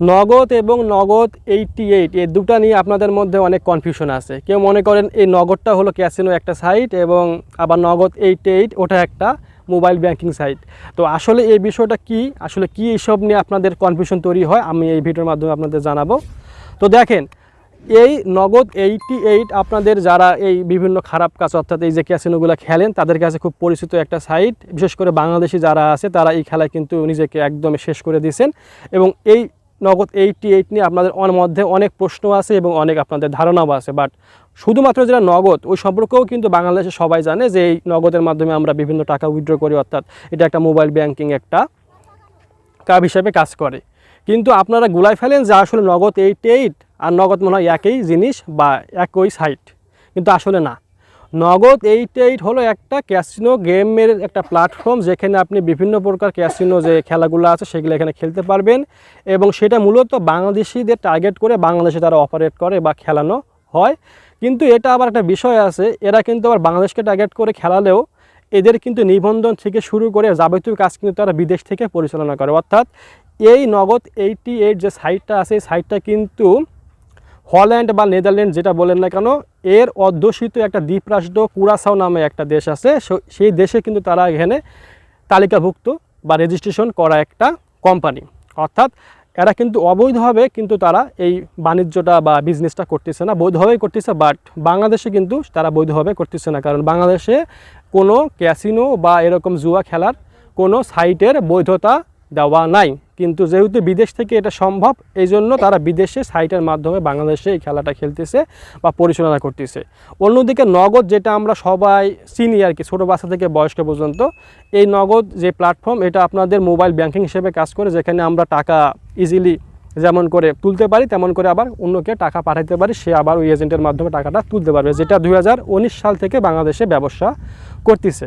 নগদ এবং নগদ এইটটি এইট এই দুটা নিয়ে আপনাদের মধ্যে অনেক কনফিউশন আছে। কেউ মনে করেন এই নগদটা হলো ক্যাসিনো একটা সাইট এবং আবার নগদ এইট এইট ওটা একটা মোবাইল ব্যাংকিং সাইট তো আসলে এই বিষয়টা কি? আসলে কি এইসব নিয়ে আপনাদের কনফিউশন তৈরি হয়? আমি এই ভিডিওর মাধ্যমে আপনাদের জানাব। তো দেখেন, এই নগদ এইটটি এইট আপনাদের যারা এই বিভিন্ন খারাপ কাজ, অর্থাৎ এই যে ক্যাসিনোগুলো খেলেন, তাদের কাছে খুব পরিচিত একটা সাইট বিশেষ করে বাংলাদেশি যারা আছে, তারা এই খেলায় কিন্তু নিজেকে একদম শেষ করে দিয়েছেন। এবং এই নগদ এইটটি এইট নিয়ে আপনাদের মধ্যে অনেক প্রশ্ন আছে এবং অনেক আপনাদের ধারণাও আছে। বাট শুধুমাত্র যেটা নগদ, ওই সম্পর্কেও কিন্তু বাংলাদেশে সবাই জানে যে এই নগদের মাধ্যমে আমরা বিভিন্ন টাকা উইথড্র করি, অর্থাৎ এটা একটা মোবাইল ব্যাংকিং একটা কাব হিসাবে কাজ করে। কিন্তু আপনারা গুলাই ফেলেন যে আসলে নগদ এইট এইট আর নগদ মনে হয় একই জিনিস বা একই সাইট কিন্তু আসলে না। নগদ এইট এইট হলো একটা ক্যাসিনো গেমের একটা প্ল্যাটফর্ম যেখানে আপনি বিভিন্ন প্রকার ক্যাসিনো যে খেলাগুলো আছে সেগুলো এখানে খেলতে পারবেন এবং সেটা মূলত বাংলাদেশিদের টার্গেট করে বাংলাদেশে তারা অপারেট করে বা খেলানো হয়। কিন্তু এটা আবার একটা বিষয় আছে, এরা কিন্তু আবার বাংলাদেশকে টার্গেট করে খেলালেও এদের কিন্তু নিবন্ধন থেকে শুরু করে যাবতীয় কাজ কিন্তু তারা বিদেশ থেকে পরিচালনা করে। অর্থাৎ এই নগদ এইটটি এইট যে সাইটটা আছে, এই সাইটটা কিন্তু হল্যান্ড বা নেদারল্যান্ড যেটা বলেন না কেন, এর অধ্যুষিত একটা দ্বীপরাষ্ট্র কুরাসাও নামে একটা দেশ আছে। সেই দেশে কিন্তু তারা এখানে তালিকাভুক্ত বা রেজিস্ট্রেশন করা একটা কোম্পানি অর্থাৎ এরা কিন্তু অবৈধভাবে কিন্তু তারা এই বাণিজ্যটা বা বিজনেসটা করতেছে না, বৈধভাবেই করতেছে বাট বাংলাদেশে কিন্তু তারা বৈধভাবে করতেছে না। কারণ বাংলাদেশে কোনো ক্যাসিনো বা এরকম জুয়া খেলার কোনো সাইটের বৈধতা দেওয়া নাই। কিন্তু যেহেতু বিদেশ থেকে এটা সম্ভব এই জন্য তারা বিদেশে সাইটের মাধ্যমে বাংলাদেশে এই খেলাটা খেলতেছে বা পরিচালনা করতেছে। অন্যদিকে নগদ যেটা আমরা সবাই চিনি আর কি, ছোটো বাচ্চা থেকে বয়স্ক পর্যন্ত, এই নগদ যে প্ল্যাটফর্ম এটা আপনাদের মোবাইল ব্যাংকিং হিসেবে কাজ করে, যেখানে আমরা টাকা ইজিলি যেমন করে তুলতে পারি, তেমন করে আবার অন্যকে টাকা পাঠাতে পারি, সে আবার ওই এজেন্টের মাধ্যমে টাকাটা তুলতে পারবে, যেটা দু হাজার উনিশ সাল থেকে বাংলাদেশে ব্যবসা করতেছে।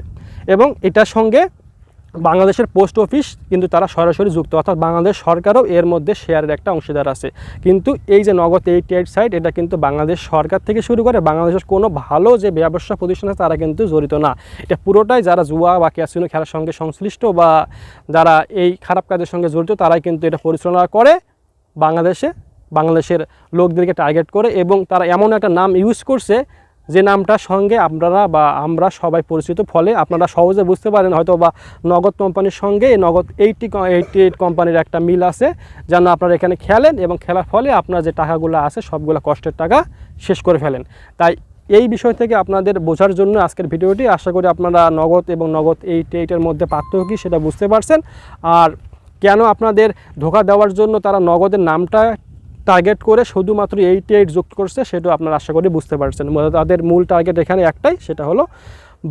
এবং এটার সঙ্গে বাংলাদেশের পোস্ট অফিস কিন্তু তারা সরাসরি যুক্ত, অর্থাৎ বাংলাদেশ সরকারও এর মধ্যে শেয়ারের একটা অংশীদার আছে। কিন্তু এই যে নগদ এইট এইট সাইট এটা কিন্তু বাংলাদেশ সরকার থেকে শুরু করে বাংলাদেশের কোনো ভালো যে ব্যবসা প্রতিষ্ঠান আছে তারা কিন্তু জড়িত না। এটা পুরোটাই যারা জুয়া বা ক্যাসিনো খেলার সঙ্গে সংশ্লিষ্ট বা যারা এই খারাপ কাজের সঙ্গে জড়িত, তারাই কিন্তু এটা পরিচালনা করে বাংলাদেশে, বাংলাদেশের লোকদেরকে টার্গেট করে এবং তারা এমন একটা নাম ইউজ করছে যে নামটার সঙ্গে আপনারা বা আমরা সবাই পরিচিত, ফলে আপনারা সহজে বুঝতে পারেন হয়তো বা নগদ কোম্পানির সঙ্গে এই নগদ এইটটি এইটটি এইট কোম্পানির একটা মিল আছে, যেন আপনারা এখানে খেলেন এবং খেলার ফলে আপনার যে টাকাগুলো আছে সবগুলো কষ্টের টাকা শেষ করে ফেলেন। তাই এই বিষয় থেকে আপনাদের বোঝার জন্য আজকের ভিডিওটি, আশা করি আপনারা নগদ এবং নগদ এইট এইটের মধ্যে পার্থক্য কী সেটা বুঝতে পারছেন। আর কেন আপনাদের ধোকা দেওয়ার জন্য তারা নগদের নামটা টার্গেট করে শুধুমাত্র এইটি এইট যুক্ত করছে, সেটা আপনারা আশা করি বুঝতে পারছেন। তাদের মূল টার্গেট এখানে একটাই, সেটা হলো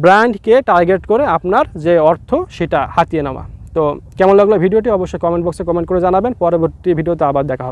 ব্র্যান্ডকে টার্গেট করে আপনার যে অর্থ, সেটা হাতিয়ে নেওয়া। তো কেমন লাগল ভিডিওটি? অবশ্যই কমেন্ট বক্সে কমেন্ট করে জানাবেন। পরবর্তী ভিডিওতে আবার দেখা হবে।